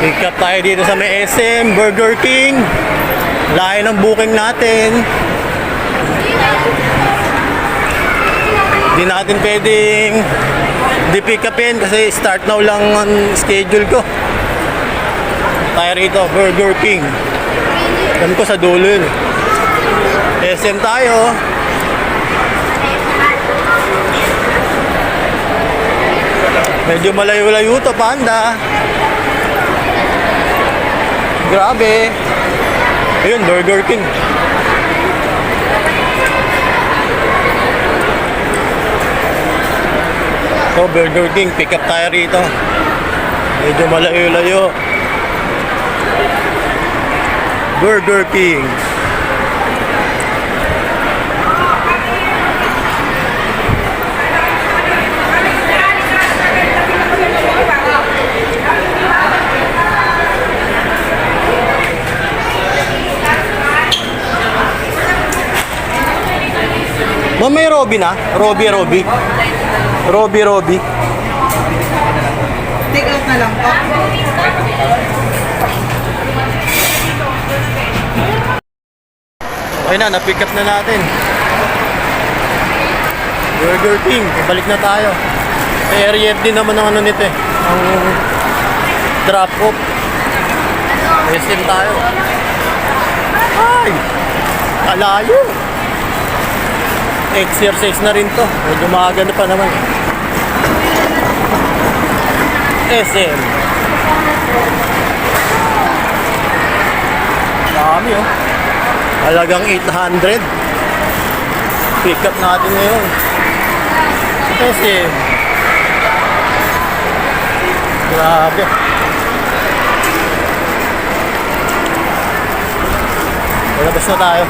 Pick up tayo dito sa may SM, Burger King. Layo ng booking natin. Hindi natin pwedeng di pick upin kasi start now lang ang schedule ko. Tayo rito, Burger King. Alam ko sa dulo yun. SM tayo. Medyo malayo-layo to, panda. Grabe. Ayun, Burger King. So, Burger King, pick up tayo rito. Medyo malayo-layo. Burger King. Robby na? Robby, Robby. Robby, Robby. Take out na lang po. Okay na, na-pick up na natin. Burger King, balik na tayo. May area din naman ang ano nito eh. Ang drop off. SM tayo. Ay! Kalayo! Exercise na rin to. Medyo maganda pa naman. SM. Dami oh. Halagang 800. Pick up natin ngayon. Kasi Grabe. Lalabas na tayo.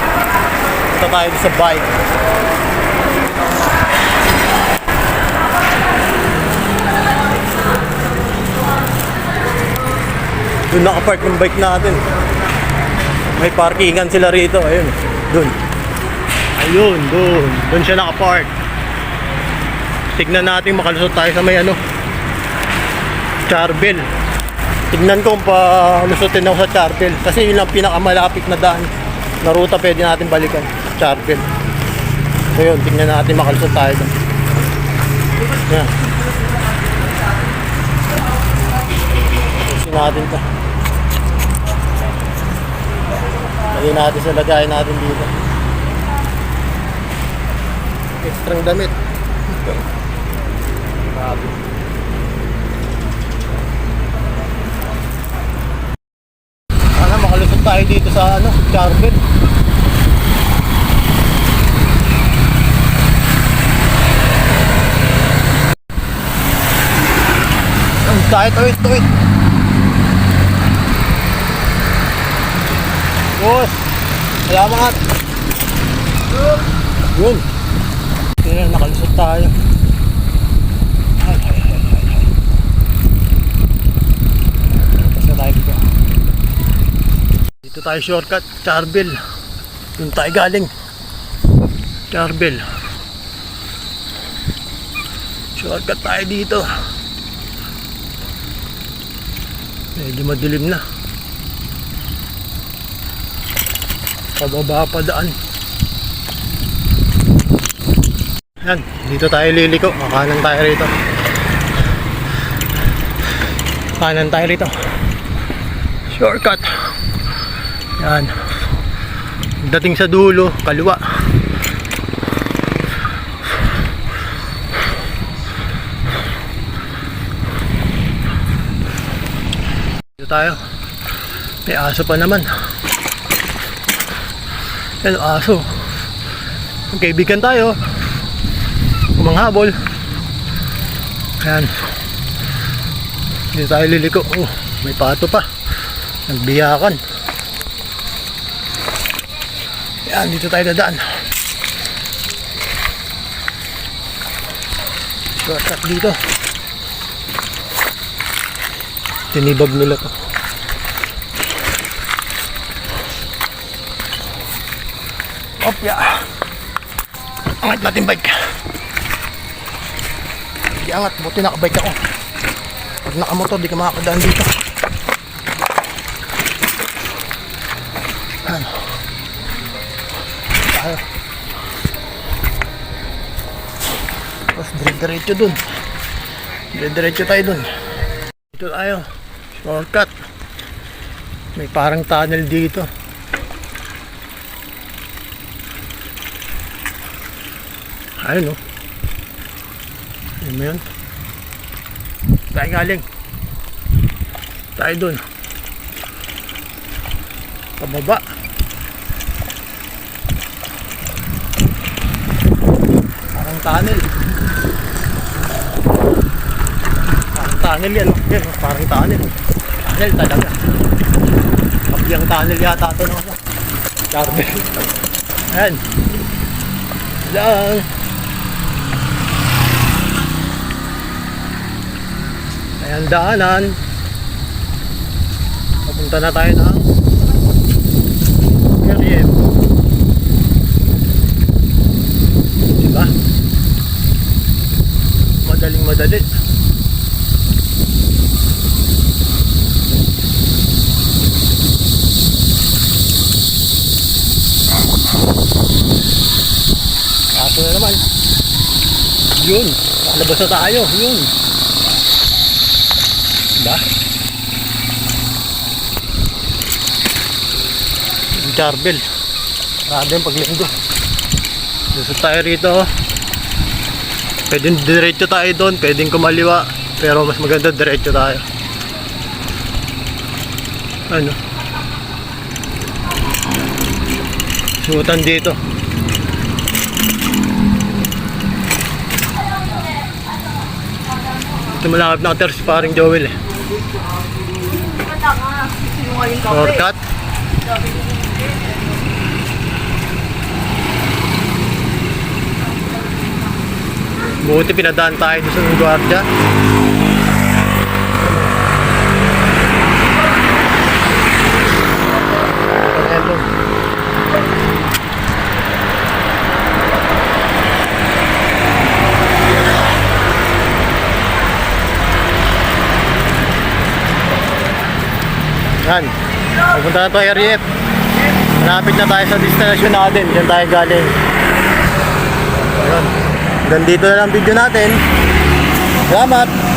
Punta tayo sa bike. Doon nakapark yung bike natin. May parkingan sila rito. Ayun. Doon. Ayun, doon. Doon siya nakapark. Tignan natin makalusot tayo sa may ano. Charbel. Tignan ko kung palusutin ako sa Charbel. Kasi yun lang pinakamalapit na daan. Na ruta pwede natin balikan. Charbel. So yun, tignan natin makalusot tayo doon. Yan. Ayusin natin to. Lagay natin sa lagay natin dito. Extrang damit. Grabe. Sana makalusot tayo dito sa ano, Charbel. Tight, wait, wait. Boss, salamat. Yun. Yun, nakalusot tayo. Ay, ay, ay, ay, ay. Tayo dito. Dito tayo shortcut, Charbel. Doon tayo galing. Charbel. Shortcut tayo dito. Medyo madilim na. Pababa pa daan. Yan, dito tayo liliko. Makanan tayo rito. Kanan tayo rito. Shortcut. Yan. Dating sa dulo, kaliwa. Dito tayo. May aso pa naman. Yan aso. Magkaibigan tayo. Kumanghabol. Ayan. Dito tayo liliko. Oh, may pato pa. Nagbiyakan. Yan, dito tayo dadaan. Shortcut dito. Tinibag nila to. Opya. Angat natin bike. Di angat, buti nakabike ako. Pag nakamotor, di ka makakadaan dito. Ano? Tayo. Tapos dire-diretso dun. Dire-diretso tayo dun. Dito tayo. Shortcut. May parang tunnel dito. Ayun o. Ayun mo yun. Tayo galing. Tayo dun. Pababa. Parang tunnel. Parang tunnel yan. oh. Yan, oh, parang tunnel. Tunnel talaga. Kabyang tunnel yata ito ano. Garbel. Ayan. Ayan daanan. Papunta na tayo ng Keriem. Diba? Madaling madali. Kaso na naman. Yun. Lalabas na tayo. Yun. Yung Charbel. Grabe yung paglinggo. Lusot tayo rito. Pwedeng diretso tayo doon. Pwedeng kumaliwa. Pero mas maganda diretso tayo. Ano? Suotan dito. Ito malapit na si paring Joel eh. Shortcut. Buti pinadaan tayo sa gwardiya. Yan. Pupunta na tayo RF. Malapit na tayo sa destination natin. Diyan tayo galing. Ayun. Hanggang dito na lang video natin. Salamat.